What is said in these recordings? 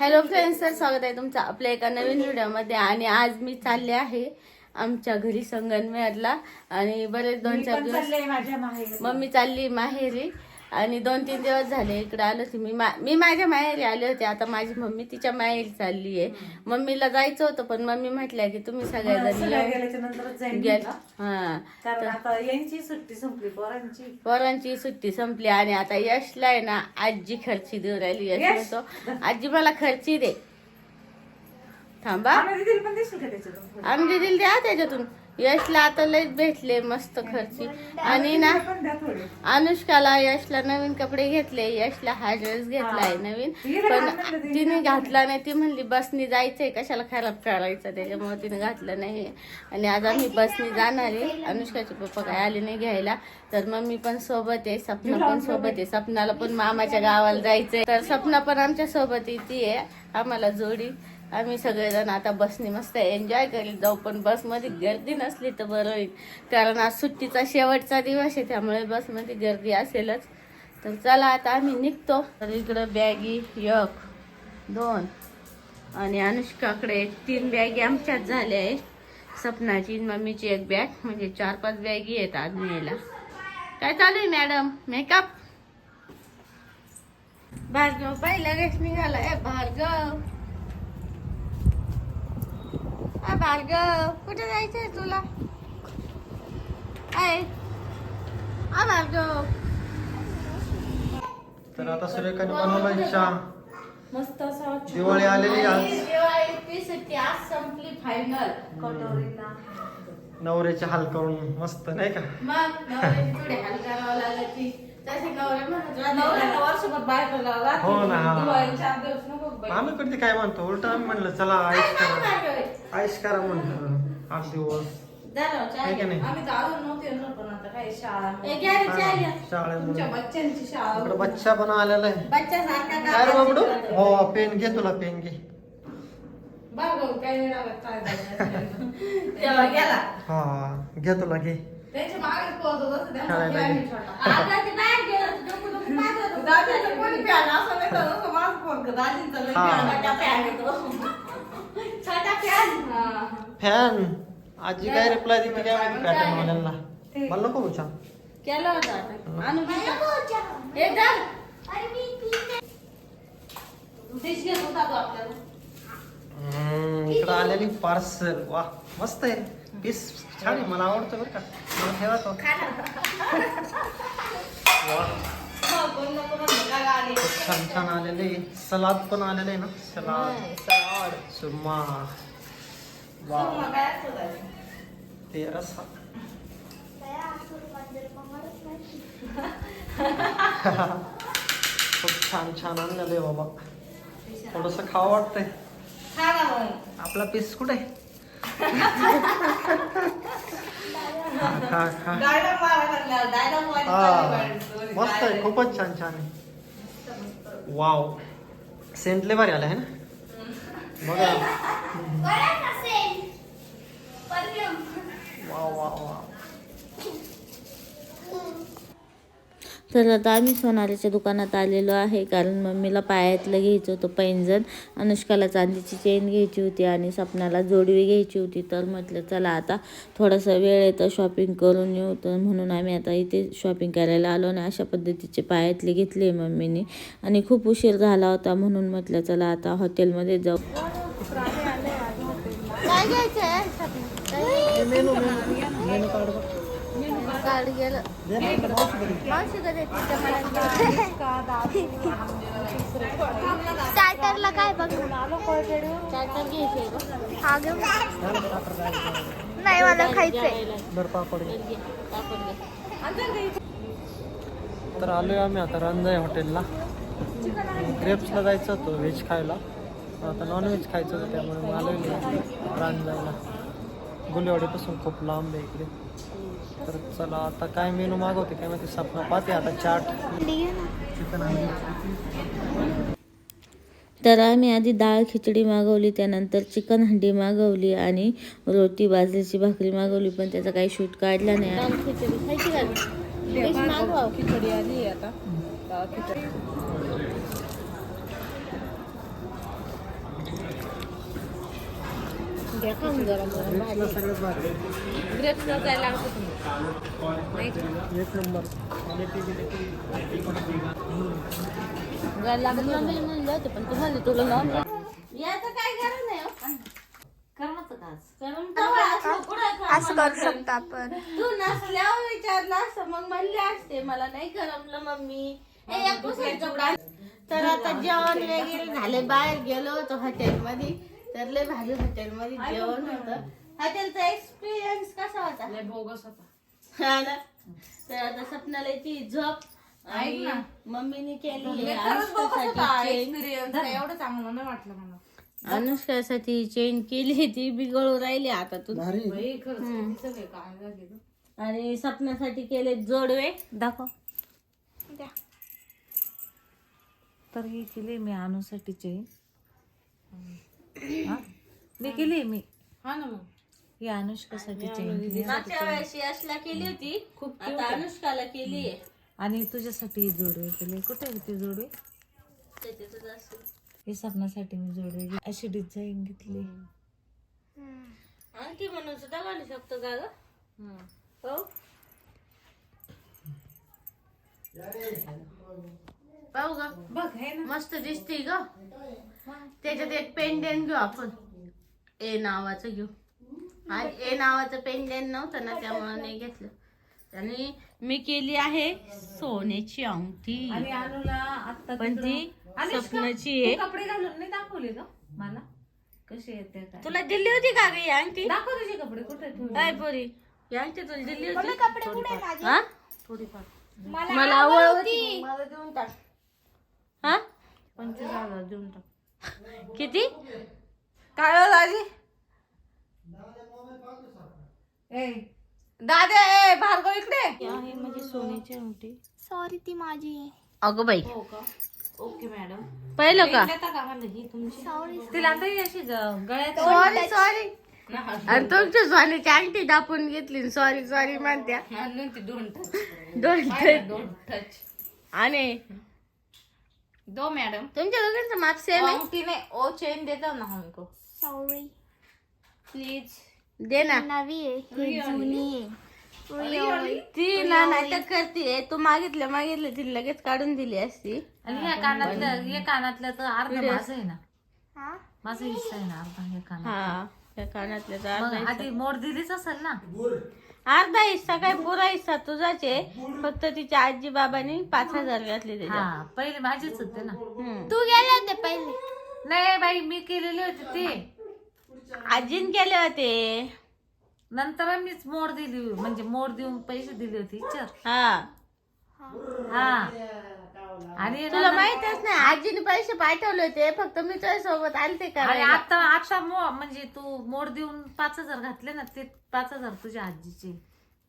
Hello friends तर स्वागत आहे तुमचं आपल्या एका नवीन व्हिडिओमध्ये. आणि आज मी चालले आहे आमच्या घरी संगनमेरला. आणि बरेच दोन चार दिवस मम्मी चालली माहेरी. आणि दोन तीन दिवस झाले इकडे आलो होती. मी मा- मी माझ्या माहेरी आले होते. आता माझी मम्मी तिच्या माहेरी चालली आहे. मम्मीला जायचं होतं पण मम्मी म्हटल्या की तुम्ही सगळ्या. हा. संपली पोरांची. पोरांची सुट्टी संपली आणि आता यशला आहे ना आजी खर्ची देऊ राहिली. यश आजी मला खर्ची दे. थांबा. आमची दिल द्या त्याच्यातून. यशला आता लयच भेटले मस्त खर्ची. आणि ना अनुष्काला यशला नवीन कपडे घेतले. यशला हा ड्रेस घेतलाय नवीन. पण तिने घातला नाही. ती म्हणली बसनी जायचंय. कशाला खराब करायचं? त्याच्यामुळे तिने घातलं नाही. आणि आज आम्ही बसनी जाणार आहे. अनुष्काचे पप्पा काय आले नाही घ्यायला. तर मम्मी पण सोबत आहे. सपना पण सोबत आहे. सपनाला पण मामाच्या गावाला जायचंय. तर सपना पण आमच्यासोबत येते आम्हाला जोडी. आम्ही सगळेजण आता बसने मस्त एन्जॉय करीत जाऊ पण बसमध्ये गर्दी नसली तर बरं होईल. कारण आज सुट्टीचा शेवटचा दिवस आहे त्यामुळे बसमध्ये गर्दी असेलच. तर चला आता आम्ही निघतो. तर इकडं बॅगी एक दोन. आणि अनुष्काकडे तीन बॅगी आमच्याच झाल्या आहेत. सपनाची मम्मीची एक बॅग म्हणजे चार पाच बॅगी आहेत आज न्यायला. काय चालू आहे मॅडम? मेकअप? भार्गव पहिला रेस निघाला आहे भार्गव! भार्गव कुठे जायचंय तुला? आ भार्गव. तर आता सुरेखाने बनवलाय मस्त असं दिवाळी आलेली आज. दिवाळीची सुट्टी आज संपली फायनल कटोरीला. नवऱ्याचे हाल करून मस्त नाही का? मग नवऱ्याची थोडी हाल करावं लागली बाहेर पडला हो ना. आम्ही काय म्हणतो उलट आम्ही म्हणलं चला आईश करा. आईश करा म्हणलं आठ दिवस. आम्ही बच्चा पण आलेला आहे. हो पेन घे तुला पेन घे. हा घे तुला घे. त्यांच्या मागे पळत होता, त्यांचा खेळायला plan गे. छोटा. आता ते बाहेर गेलं, डोकं डोकं पाहत होतं. दाजीचं कोणी प्यान असं नाही तर असं माझं पोरगं, दाजीचं लई हा. प्यान. छोटा fan आहे तो. छोटा fan. फॅन आजी काय रिप्लाय देते काय माहिती पॅटर्न वाल्यांना मला नको उचा केलं होतं आता. आणून दिलं. हे धर. डिश घेत होता तो आपल्याला. इकडं आलेली पार्सल वा मस्त आहे पीस छान आहे मला आवडतं बरं का वा हा, आली. खूप छान छान आलेले. आहे. सलाद पण आलेले आहे ना? सलाद. सुरमा. वा. मग काय असतं दाजी? ते रसा खूप छान छान आणलेलं आहे बाबा. थोडस खावं वाटतंय. आपला पीस कुठे? आहे? खा खा हा मस्त आहे खूपच छान छान. आहे वाव सेंट लय भारी आला आहे ना बघा वाव वाव वाव तर आता आम्ही सोनालीच्या दुकानात आलेलो आहे कारण मम्मीला पायातलं घ्यायचं होतं पैंजण. अनुष्काला चांदीची चेन घ्यायची होती आणि सपनाला जोडवी घ्यायची होती. तर म्हटलं चला आता थोडासा वेळ येतं शॉपिंग करून येऊ. तर म्हणून आम्ही आता इथे शॉपिंग करायला आलो आणि अशा पद्धतीचे पायातले घेतले मम्मीने. आणि खूप उशीर झाला होता म्हणून म्हटलं चला आता हॉटेलमध्ये जाऊ. काय कार्ड गेलं मावशी काय बघ? चार्टर घ्यायचंय हा घेऊ. नाही मला खायचंय. तर आलोय आम्ही आता रंजाई हॉटेलला. ग्रेप्सला जायचं होतं व्हेज खायला. आता नॉनव्हेज खायचं होतं त्यामुळे मग आलोय रांजायला गुलेवाडीपासून खूप लांब आहे इकडे. तर चला आता काय मेनू मागवते? काय माहिती सपना पाहते आता चाट. चिकन तर आम्ही आधी डाळ खिचडी मागवली त्यानंतर चिकन हंडी मागवली आणि रोटी बाजरीची भाकरी मागवली पण त्याचा काही शूट काढला नाही. खिचडी. खिचडी आली आता. खिचडी. घ्या खाऊन सगळ्यात भारी ग्रेप्सला जायला लागतं एक नंबर म्हणलं होतं पण तुम्हाला तुला लावून याचं काय गरज नाही. करमत का आज? कारण तेव्हा असं असं करू शकतो आपण तू नसल्यावर विचारलं असतं मग म्हणले असते मला नाही करमलं मम्मी. तर आता जेवण वगैरे झाले बाहेर गेलो होतो हॉटेलमध्ये तर लय भारी हॉटेलमध्ये जेवण होतं. हॉटेलचा एक्सपिरियन्स कसा होता? लय बोगस होता. हा ना? तर आता सपनाला ती झोप आणि मम्मीने केली अनुष्कासाठी चेन एक्सपिरियन्स एवढं चांगलं नाही वाटलं मला. अनुष्कासाठी चेन केली ती बिघडून राहिली आता तू भारी बाई, खरंच किती सगळे काम झाले गं. आणि सपनासाठी केले जोडवे. दाखव. द्या. तर ही केली मी अनुसाठी चेन हा? मी केली मी. हा ना मग. ही अनुष्कासाठी चेन मागच्या वेळेस यशला केली. होती. खूप आता अनुष्काला केली आणि तुझ्यासाठी जोडवे केले कुठे आहे ते जोडवे. हे सपनासाठी मी जोडवे. अशी डिझाईन घेतली. अंगठी म्हणून सुद्धा घालू शकतो का ग? हो? पाहू ग. बघ हे ना. मस्त दिसते ग. त्याच्यात एक पेंडेंट घेऊ आपण. ए नावाचं घेऊ. आज ए नावाचं पेंडेंट नव्हतं ना त्यामुळे नाही घेतलं. आणि मी केली आहे सोन्याची अंगठी. आणि अनुला आता पण ती सपनाची आहे. कपडे घालून नाही दाखवले का मला? कशी येते काय? तुला दिली होती का ग ही अंगठी? दाखव तुझे कपडे कुठे ठेवले काय पोरी ही अंगठी तुला दिली होती? कपडे कुठे आहेत माझे? हा? थोडीफार. मला आवड होती. मला देऊन टाक. हा? पंचवीस हजार देऊन टाक. किती? काय हो दाजी. ए दादा ए भार्गव इकडे. आहे म्हणजे सोन्याची अंगठी. सॉरी ती माझी आहे. अगं बाई. हो का? Okay madam. पहिलं का? ही तुमची. सॉरी तिला आता अशी ग- गळ्यात. सॉरी सॉरी आणि तुमच्या सोन्याची अंगठी दापून घेतली सॉरी सॉरी म्हणत्या. म्हणून ती दोन टच दोन दोन टच आणि? दो मॅडम. तुमच्या दोघांचं माप सेम आहे? अंगठी ने ओ चेन देता ना हमको. सॉरी प्लीज दे ना. नवी आहे ही जुनी आहे. ती ना नाटक करते. तू मागितलं मागितलं ती लगेच काढून दिली असती. आणि या कानातलं या कानातलं तर अर्ध माझं आहे ना. हा? माझा हिस्सा आहे ना अर्धा या कानात हा त्या कानातल्या तर मग अर्धा आधी मोड दिलीच असेल ना. अर्धा हिस्सा काय पुरा हिस्सा तुझाच आहे. फक्त तिच्या आजी बाबांनी पाच हजार घातले त्याच्यात. हा पहिले माझेच होते ना. हम्म. तू गेले होते पहिले. नाही बाई मी केलेले होते ते. आजीन केले होते. नंतर मीच मोड दिली म्हणजे मोड देऊन पैसे दिले होते विचार हा. हा. आणि तुला माहितच नाही आजीने पैसे पाठवले होते फक्त मी तुझ्या सोबत आलते आणि का आता आता मो म्हणजे तू मोड देऊन पाच हजार घातले ना ते पाच हजार तुझ्या आजीचे.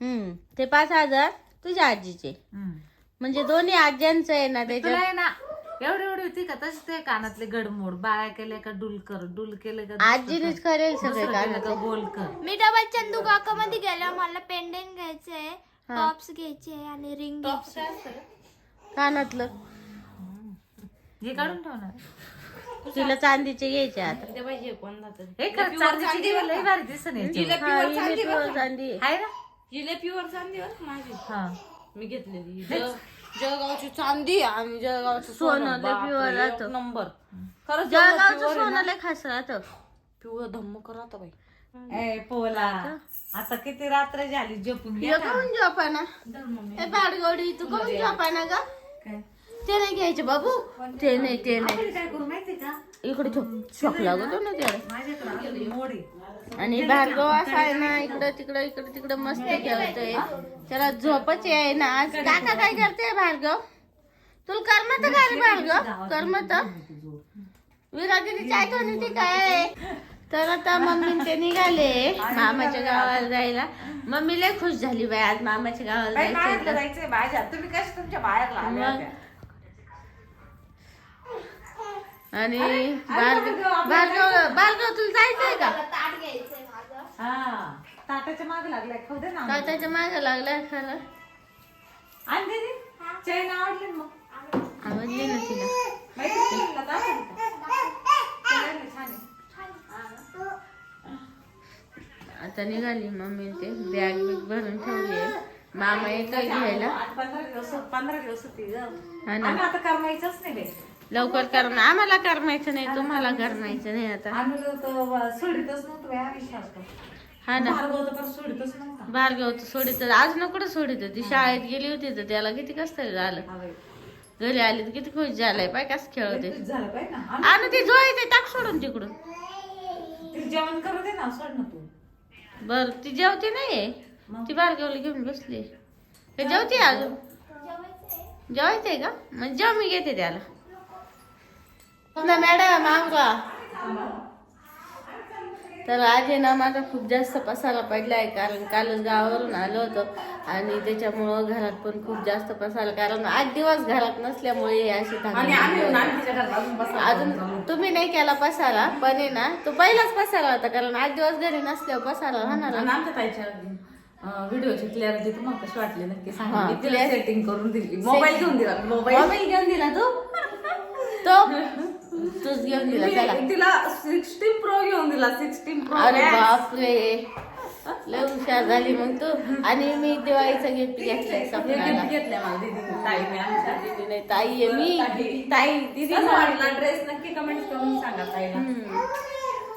हम्म ते पाच हजार तुझ्या आजीचे. हम्म. म्हणजे दोन्ही आज्यांचं आहे ना तुला त्याच्यात. आहे ना एवढी एवढी होती का? तशी ते कानातले गडमोड. बाळा केले का डुल कर डुल केले का आजीनेच करेल सगळे का गोल कर. मी डबल चंदू काका मध्ये गेल्या. मला पेंडेंट घ्यायचंय टॉप्स घ्यायचे आणि रिंग घ्यायची कानातलं. हे काढून ठेवणार. तिला चांदीचे घ्यायचे आता. ते बाई हे कोण जातं? हे चांदीची दिवस लई भारी दिसन याच्यावर. हा, हिने पिवळं चांदी. आहे. ना? हिले प्युअर चांदी बरं माझी? हा. मी घेतलेली. जळगावची चांदी आणि जळगावचं सोनं. pure राहतं. नंबर. खरंच जळगावचं सोनं लय खास राहतं. प्युअर धम्मक राहतं बाई. ए पोला आता? किती रात्र झाली झोपून हे घ्या काऊन झोपाना ए बाडगोडी तू काऊन झोपाना ग. ते नाही घ्यायचे बाबू. ते नाही ते नाही. काय करू माहितीये का? इकडे शॉक लागतो ना त्याला. माझ्याकडे आलेली मोडी. आणि भार्गव असा आहे ना इकडं तिकडं इकडं तिकडं मस्त खेळतोय. त्याला झोपच आहे ना. आज काका काय करते भार्गव? तुला करमत का रे भार्गव? करमत? विराजीची आठवण येते काय? तर आता मम्मी ते निघाले मामाच्या गावाला जायला. मम्मी लय खुश झाली बाई आज मामाच्या गावाला जायचं तर. जायचंय माझ्या तुम्ही कसे तुमच्या बाहेर मग आणि भार्गव तुला जायचंय का? हा ताटाच्या मागे लागलाय. खाऊ दे ना तात्याच्या मागे लागलाय खरं आणि दीदी चैन आवडली ना मग. आवडली ना तिला. माहिती आहे तुला? दाखवली का? केलेलं छान आहे. आता निघाली मम्मी ते. बॅग बिग भरून ठेवली आहे. मामा येतोय घ्यायला. पंधरा दिवस पंधरा दिवस होती हा आता करमायचंच नाही बे लवकर करणं आम्हाला करमायचं नाही तुम्हाला करमायचं नाही आता. आम्ही तर सोडितच नव्हतो बे, आम्ही शाळेत. हा ना. भार्गव तर सोडितच नव्हता. सोडित आज न कुठं सोडित ती शाळेत गेली होती तर त्याला किती कस तरी झालं. हा बाई. घरी आली तर किती खुश झालाय पाय कस खेळते तेच झालं पाहिजे ना. आम्ही- आणि ती जोळीते टाक सोडून तिकडून. तिला जेवण करू ना सोड ना तू. बर ती जेवते नाही ती भार्गवली घेऊन बसली जेवते अजून? जेवायचंय का? मग जेव मी घेते त्याला. ना मॅडम आमका तर आज आहे ना माझा खूप जास्त पसारा पडलाय कारण कालच गावावरून आलो होतो. आणि त्याच्यामुळं घरात पण खूप जास्त पसारा कारण आठ दिवस घरात नसल्यामुळे अशी अजून तुम्ही नाही केला पसारा पण आहे ना तो पहिलाच पसारा होता कारण आठ दिवस घरी नसल्यावर पसारा राहणार व्हिडिओची क्लॅरिटी तुम्हाला कशी वाटली? नक्की सांगा. सेटिंग करून दिली. मोबाईल घेऊन दिला. मोबाईल मोबाईल घेऊन दिला तू? तो तूच घेऊन दिला मी तिला सिक्स्टीन प्रो घेऊन दिला सिक्स्टीन प्रो अरे बापरे. लय हुशार झाली मग तू. आणि मी दिवाळीचं गिफ्ट घेतलंय सपनाला. घेतलंय मला दीदी ताईने आमच्या दीदी नाही ताई आहे मी. ताई. दीदी ड्रेस नक्की कमेंट करून सांगा ताईला. हम्म.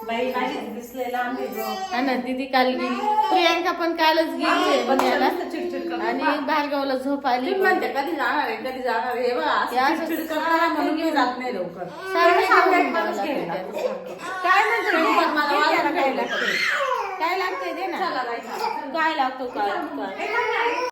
बाई माझी दिसलेला आम्ही हा ना दीदी काल गेली. प्रियांका पण कालच गेली पुण्याला. चिडचिड करतो. आणि भार्गवला झोप आली म्हणते कधी जाणार आहे कधी जाणार आहे? हे बघा ते असं असं चिडचिड करताना म्हणून मी जात नाही लवकर. सारखं माणूस घ्यायला. काय म्हणतो पण मला काय काय लागतंय? काय लागतंय दे ना. काय लागतो काय काय?